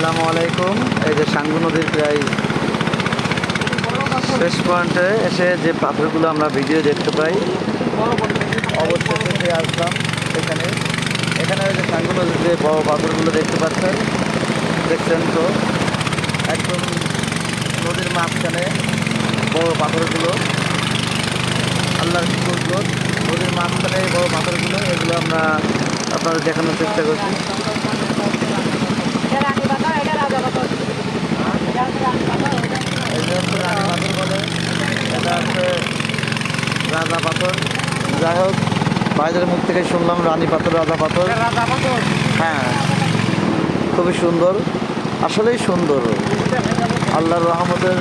আসসালামু আলাইকুম। এই যে সাঙ্গু নদীর প্রায় শেষ পয়েন্টে এসে যে পাথরগুলো আমরা ভিডিও দেখতে পাই অবশ্যই আসলাম এখানে। এখানে যে সাঙ্গু নদীর যে বড় পাথরগুলো দেখতে পাচ্ছেন, দেখছেন তো? একদম নদীর মাঝখানে বড় পাথরগুলো। আল্লাহর শুকুরগুলো নদীর মাঝখানে বড় পাথরগুলো, এগুলো আমরা আপনাদের দেখানোর চেষ্টা করছি এটা রানী পাথর, এটা রাজা পাথর। এটা হচ্ছে রানী পাথর, এটা- এই যে হচ্ছে রানী পাথর বলে এটা হচ্ছে রাজা পাথর। যাই হোক বাইরের মুখ থেকে শুনলাম রানী পাথর রাজা পাথর। হ্যাঁ খুবই সুন্দর। আসলেই সুন্দর। আল্লাহর রহমতের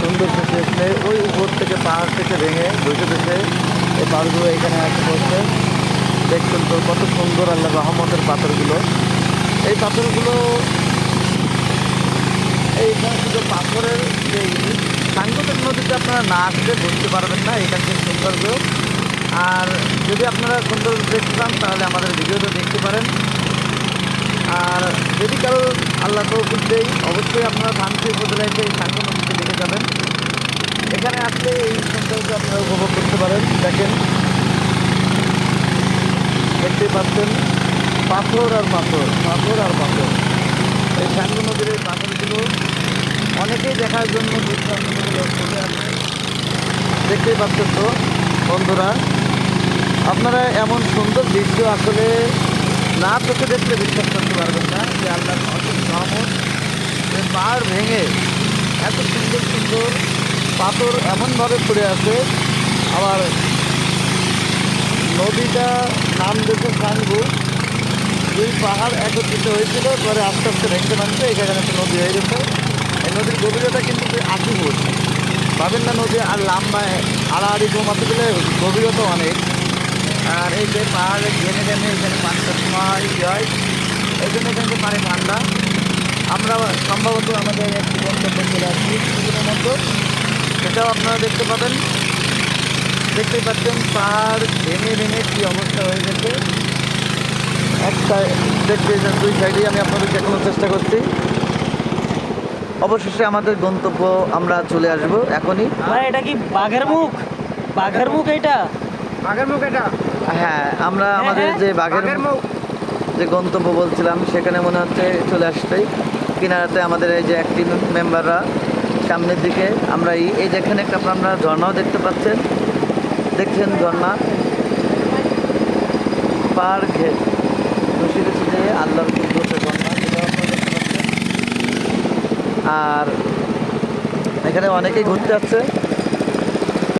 সুন্দর শেষ নেই ওই উপর থেকে পাহাড় থেকে ভেঙে ধসে ধসে এই পাহাড়গুলো এখানে এসে পড়ছে দেখছেন তো কত সুন্দর আল্লাহর রহমতের পাথরগুলো। এই পাথরগুলো এইখানে শুধু পাথরের যে সাংগঠনিক নদীতে আপনারা না আসলে বুঝতে পারবেন না এখানকার সৌন্দর্য। আর যদি আপনারা সুন্দর দেখতে চান, তাহলে আমাদের ভিডিওটা দেখতে পারেন। আর যদি কারও আল্লাহ তৌফিক দেয়, অবশ্যই আপনারা ভান্তি উপজেলায় এই সাঙ্গ নদীতে দেখে যাবেন। এখানে আসলে এই সৌন্দর্য আপনারা উপভোগ করতে পারেন। দেখেন, দেখতেই পাচ্ছেন, পাথর আর পাথর পাথর আর পাথর। এই সাঙ্গু নদীর এই পাথরগুলো অনেকেই দেখার জন্য দেখতেই পাচ্ছেন তো, বন্ধুরা। আপনারা এমন সুন্দর দৃশ্য আসলে না চোখে দেখলে বিশ্বাস করতে পারবেন না যে আল্লাহর অসীম রহমত পাহাড় ভেঙে এত সুন্দর সুন্দর পাথর এমনভাবে পড়ে আছে। আবার নদীটা নাম দেখে সাঙ্গু দুই পাহাড় একত্রিত হয়েছিল, পরে আস্তে আস্তে ভেঙে ভাঙছে এখানে একটা নদী হয়ে গেছে। গভীরতা কিন্তু আশি ফুট না নদী আর লম্বা আড়াআড়ি জমাতে গেলে গভীরতা অনেক। আর এই যে পাহাড়ে ঘেনে ঘেনে এখানে পানিটা সময় হয় এই জন্য এখানে পানি ঠান্ডা। আমরা সম্ভবত আমাদের একটি গন্তব্য চলে আসছি কিছুদিনের মতো সেটাও আপনারা দেখতে পাবেন। দেখতেই পাচ্ছেন পাহাড় ভেঙে ভেঙে কী অবস্থা হয়ে গেছে। একটা দেখতে দুই সাইডেই আমি আপনাদের দেখানোর চেষ্টা করছি। অবশেষে আমাদের গন্তব্য আমরা চলে আসব এখনই। ভাই এটা কি বাঘের মুখ? বাঘের মুখ এটা? আগের মুখ এটা? হ্যাঁ আমরা আমাদের যে বাঘের মুখ। যে গন্তব্য বলছিলাম সেখানে মনে হচ্ছে চলে আসতেই কিনারাতে আমাদের এই যে একটি মেম্বাররা সামনের দিকে আমরা এই এই যেখানে একটা আপনারা ঝর্ণাও দেখতে পাচ্ছেন। দেখছেন ঝর্ণা? পার ঘেট খুশি খুশি যে আল্লাহর কুদরতের ঝর্ণা সেটাও আপনারা দেখতে পাচ্ছেন আর এখানে অনেকেই ঘুরতে আসছে